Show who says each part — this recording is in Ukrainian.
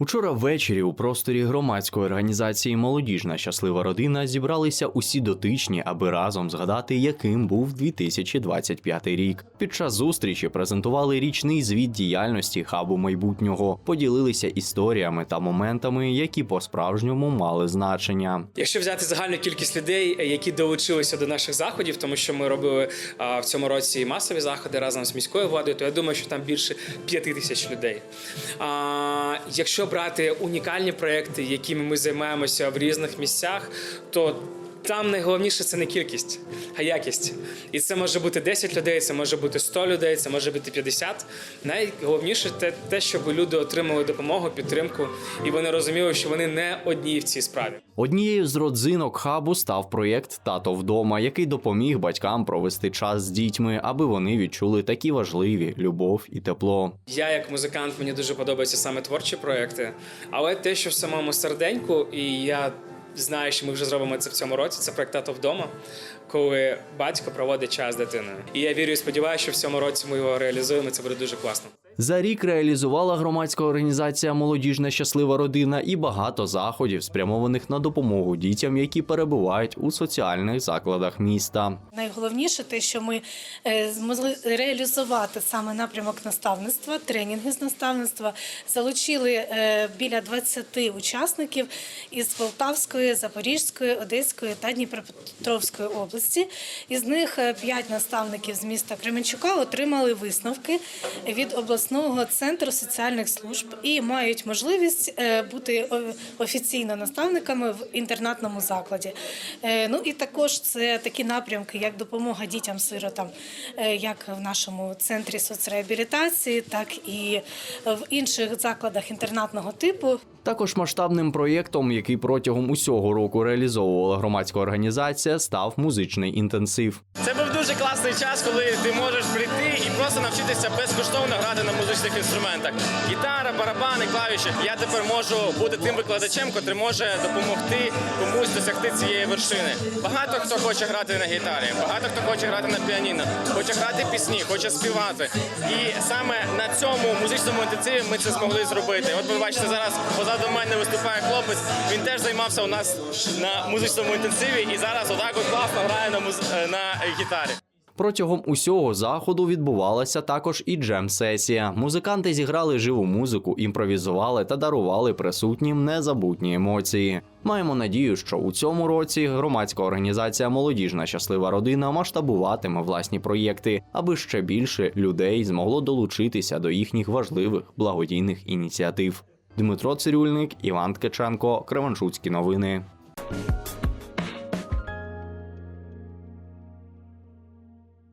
Speaker 1: Учора ввечері у просторі громадської організації Молодіжна щаслива родина зібралися усі дотичні, аби разом згадати, яким був 2025 рік. Під час зустрічі презентували річний звіт діяльності хабу майбутнього, поділилися історіями та моментами, які по-справжньому мали значення.
Speaker 2: Якщо взяти загальну кількість людей, які долучилися до наших заходів, тому що ми робили в цьому році масові заходи разом з міською владою, то я думаю, що там більше п'яти тисяч людей. А, якщо брати унікальні проекти, якими ми займаємося в різних місцях, то там найголовніше це не кількість, а якість. І це може бути 10 людей, це може бути 100 людей, це може бути 50. Найголовніше те, те, щоб люди отримали допомогу, підтримку, і вони розуміли, що вони не одні в цій справі.
Speaker 1: Однією з родзинок хабу став проєкт Тато вдома, який допоміг батькам провести час з дітьми, аби вони відчули такі важливі любов і тепло.
Speaker 2: Я як музикант мені дуже подобаються саме творчі проекти, але те, що в самому серденьку, і я знаю, що ми вже зробимо це в цьому році. Це проект «Тато вдома, коли батько проводить час з дитиною. І я вірю і сподіваюся, що в цьому році ми його реалізуємо. Це буде дуже класно.
Speaker 1: За рік реалізувала громадська організація Молодіжна щаслива родина і багато заходів, спрямованих на допомогу дітям, які перебувають у соціальних закладах міста.
Speaker 3: Найголовніше те, що ми е, змогли реалізувати саме напрямок наставництва, тренінги з наставництва, залучили е, біля 20 учасників із Полтавської, Запорізької, Одеської та Дніпропетровської області. Із них 5 наставників з міста Кременчука отримали висновки від обласного центру соціальних служб і мають можливість е, бути офіційно наставниками в інтернатному закладі. Е, Ну і також це такі напрямки, як допомога дітям-сиротам, е, як в нашому центрі соцреабілітації, так і в інших закладах інтернатного типу.
Speaker 1: Також масштабним проєктом, який протягом усього року реалізовувала громадська організація, став музичний інтенсив.
Speaker 4: Це був дуже класний час, коли ти можеш прийти і просто навчитися безкоштовно грати на музичних інструментах. Гітара, барабани, клавіші. Я тепер можу бути тим викладачем, котрий може допомогти комусь досягти цієї вершини. Багато хто хоче грати на гітарі, багато хто хоче грати на піаніно, хоче грати пісні, хоче співати. І саме на цьому музичному інтенсиві ми це змогли зробити. От ви бачите, зараз позаду мене виступає хлопець. Він теж займався у нас на музичному інтенсиві і зараз отак от класно грає на муз... е, на гітарі.
Speaker 1: Протягом усього заходу відбувалася також і джем-сесія. Музиканти зіграли живу музику, імпровізували та дарували присутнім незабутні емоції. Маємо надію, що у цьому році громадська організація Молодіжна щаслива родина масштабуватиме власні проєкти, аби ще більше людей змогло долучитися до їхніх важливих благодійних ініціатив. Дмитро Цирюльник, Іван Ткаченко, Кременчуцькі новини.